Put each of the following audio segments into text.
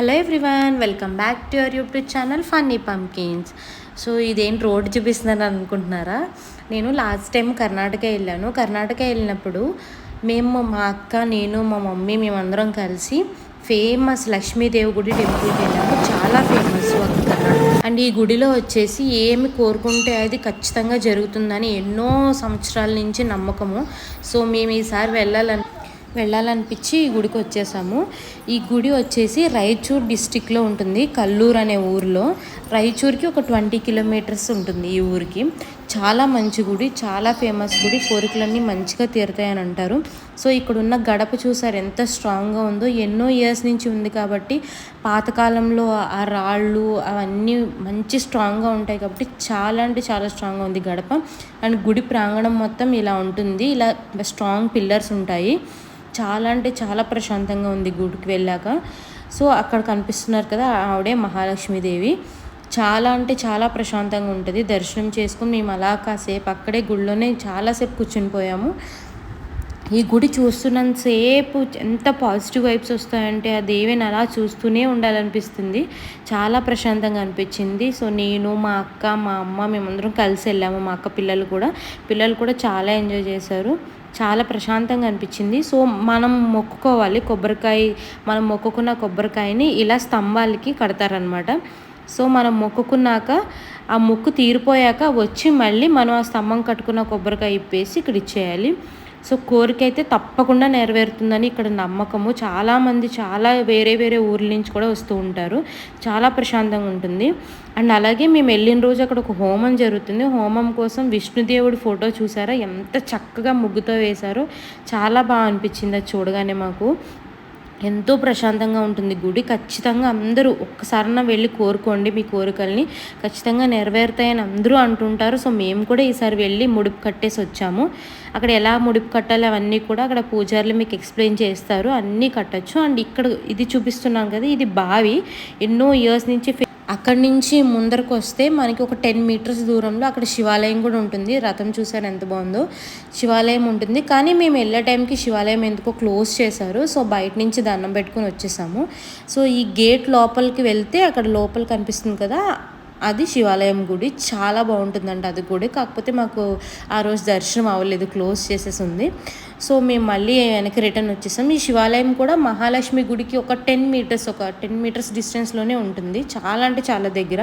Hello everyone welcome back to your YouTube channel funny pumpkins so ఇదేం road చూపిస్తున్నాను అనుకుంటున్నారా? నేను లాస్ట్ టైం కర్ణాటక వెళ్ళాను. కర్ణాటక వెళ్ళినప్పుడు మేము మా అక్క నేను మా మమ్మీ మేమందరం కలిసి ఫేమస్ లక్ష్మీదేవి గుడి టెంపుల్కి వెళ్ళాము. చాలా ఫేమస్ అండ్ ఈ గుడిలో వచ్చేసి ఏమి కోరుకుంటే అది ఖచ్చితంగా జరుగుతుందని ఎన్నో సంవత్సరాల నుంచి నమ్మకము. సో మేము ఈసారి వెళ్ళాలని వెళ్ళాలనిపించి ఈ గుడికి వచ్చేసాము. ఈ గుడి వచ్చేసి రాయచూర్ డిస్టిక్లో ఉంటుంది కల్లూరు అనే ఊరిలో. రాయచూర్కి ఒక ట్వంటీ కిలోమీటర్స్ ఉంటుంది ఈ ఊరికి. చాలా మంచి గుడి చాలా ఫేమస్ గుడి. కోరికలన్నీ మంచిగా తీరుతాయని అంటారు. సో ఇక్కడ ఉన్న గడప చూసారు ఎంత స్ట్రాంగ్గా ఉందో. ఎన్నో ఇయర్స్ నుంచి ఉంది కాబట్టి పాతకాలంలో ఆ రాళ్ళు అవన్నీ మంచి స్ట్రాంగ్గా ఉంటాయి కాబట్టి చాలా అంటే చాలా స్ట్రాంగ్గా ఉంది గడప. అండ్ గుడి ప్రాంగణం మొత్తం ఇలా ఉంటుంది. ఇలా స్ట్రాంగ్ పిల్లర్స్ ఉంటాయి. చాలా అంటే చాలా ప్రశాంతంగా ఉంది గుడికి వెళ్ళాక. సో అక్కడ కనిపిస్తున్నారు కదా ఆవిడే మహాలక్ష్మీదేవి. చాలా అంటే చాలా ప్రశాంతంగా ఉంటుంది. దర్శనం చేసుకుని మేము అలా కాసేపు అక్కడే గుడిలోనే చాలాసేపు కూర్చుని పోయాము. ఈ గుడి చూస్తున్నంతసేపు ఎంత పాజిటివ్ వైబ్స్ వస్తాయంటే ఆ దేవిని అలా చూస్తూనే ఉండాలనిపిస్తుంది. చాలా ప్రశాంతంగా అనిపించింది. సో నేను మా అక్క మా అమ్మ మేమందరం కలిసి వెళ్ళాము. మా అక్క పిల్లలు కూడా. పిల్లలు కూడా చాలా ఎంజాయ్ చేశారు. చాలా ప్రశాంతంగా అనిపించింది. సో మనం మొక్కుకోవాలి కొబ్బరికాయ మనం మొక్కుకున్న కొబ్బరికాయని ఇలా స్తంభాలకి కడతారనమాట సో మనం మొక్కుకున్నాక ఆ మొక్కు తీరిపోయాక వచ్చి మళ్ళీ మనం ఆ స్తంభం కట్టుకున్న కొబ్బరికాయ ఇప్పేసి ఇక్కడ ఇచ్చేయాలి. సో కోరిక అయితే తప్పకుండా నెరవేరుతుందని ఇక్కడ నమ్మకము. చాలామంది చాలా వేరే వేరే ఊర్ల నుంచి కూడా వస్తూ ఉంటారు. చాలా ప్రశాంతంగా ఉంటుంది. అండ్ అలాగే మేము వెళ్ళిన రోజు అక్కడ ఒక హోమం జరుగుతుంది. హోమం కోసం విష్ణుదేవుడి ఫోటో చూసారా? ఎంత చక్కగా ముగ్గుతో వేశారో. చాలా బాగా అనిపించింది అది చూడగానే మాకు. ఎంతో ప్రశాంతంగా ఉంటుంది. గుడి ఖచ్చితంగా అందరూ ఒక్కసారన్నా వెళ్ళి కోరుకోండి మీ కోరికల్ని. ఖచ్చితంగా నెరవేరుతాయని అందరూ అంటుంటారు. సో మేము కూడా ఈసారి వెళ్ళి ముడుపు కట్టేసి వచ్చాము. అక్కడ ఎలా ముడుపు కట్టాలి అవన్నీ కూడా అక్కడ పూజారులు మీకు ఎక్స్ప్లెయిన్ చేస్తారు. అన్నీ కట్టచ్చు. అండ్ ఇక్కడ ఇది చూపిస్తున్నాం కదా ఇది బావి. ఎన్నో ఇయర్స్ నుంచి అక్కడి నుంచి ముందరకు వస్తే మనకి ఒక టెన్ మీటర్స్ దూరంలో అక్కడ శివాలయం కూడా ఉంటుంది. రథం చూసారు ఎంత బాగుందో. శివాలయం ఉంటుంది. కానీ మేము వెళ్ళే టైంకి శివాలయం ఎందుకో క్లోజ్ చేశారు. సో బయట నుంచి దండం పెట్టుకొని వచ్చేసాము. సో ఈ గేట్ లోపలికి వెళ్తే అక్కడ లోపల కనిపిస్తుంది కదా అది శివాలయం గుడి. చాలా బాగుంటుందండి అది గుడి. కాకపోతే మాకు ఆ రోజు దర్శనం అవ్వలేదు. క్లోజ్ చేసేసి ఉంది. సో మేము మళ్ళీ వెనక్కి రిటర్న్ వచ్చేసాం. ఈ శివాలయం కూడా మహాలక్ష్మి గుడికి ఒక టెన్ మీటర్స్ ఒక టెన్ మీటర్స్ డిస్టెన్స్లోనే ఉంటుంది. చాలా అంటే చాలా దగ్గర.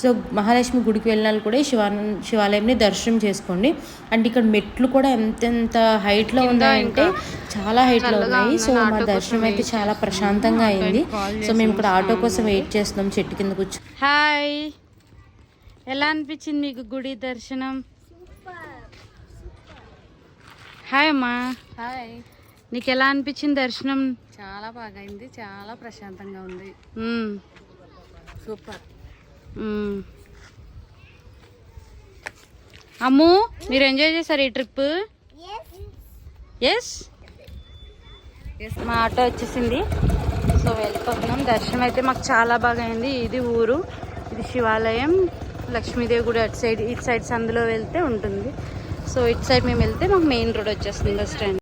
సో మహాలక్ష్మి గుడికి వెళ్ళిన కూడా ఈ శివా శివాలయంని దర్శనం చేసుకోండి. అండ్ ఇక్కడ మెట్లు కూడా ఎంతెంత హైట్లో ఉన్నాయంటే చాలా హైట్లో ఉన్నాయి. సో మా దర్శనం అయితే చాలా ప్రశాంతంగా అయింది. సో మేము ఇక్కడ ఆటో కోసం వెయిట్ చేస్తున్నాం. చెట్టు కింద కూర్చో హాయ్ ఎలా అనిపించింది మీకు గుడి దర్శనం? హాయ్ అమ్మా. హాయ్ నీకు ఎలా అనిపించింది దర్శనం? చాలా బాగా అయింది చాలా ప్రశాంతంగా ఉంది. సూపర్. మ్మ్. అమ్ము మీరు ఎంజాయ్ చేశారు ఈ ట్రిప్ ఎస్ మా ఆటో వచ్చేసింది. సో వెళ్ళిపోతున్నాం. దర్శనం అయితే మాకు చాలా బాగా అయింది ఇది ఊరు. ఇది శివాలయం. లక్ష్మీదేవి గుడి అటు సైడ్ ఇటు సైడ్ సందులో వెళ్తే ఉంటుంది. సో ఇటు సైడ్ మేము వెళ్తే మాకు మెయిన్ రోడ్ వచ్చేస్తుంది బస్ స్టాండ్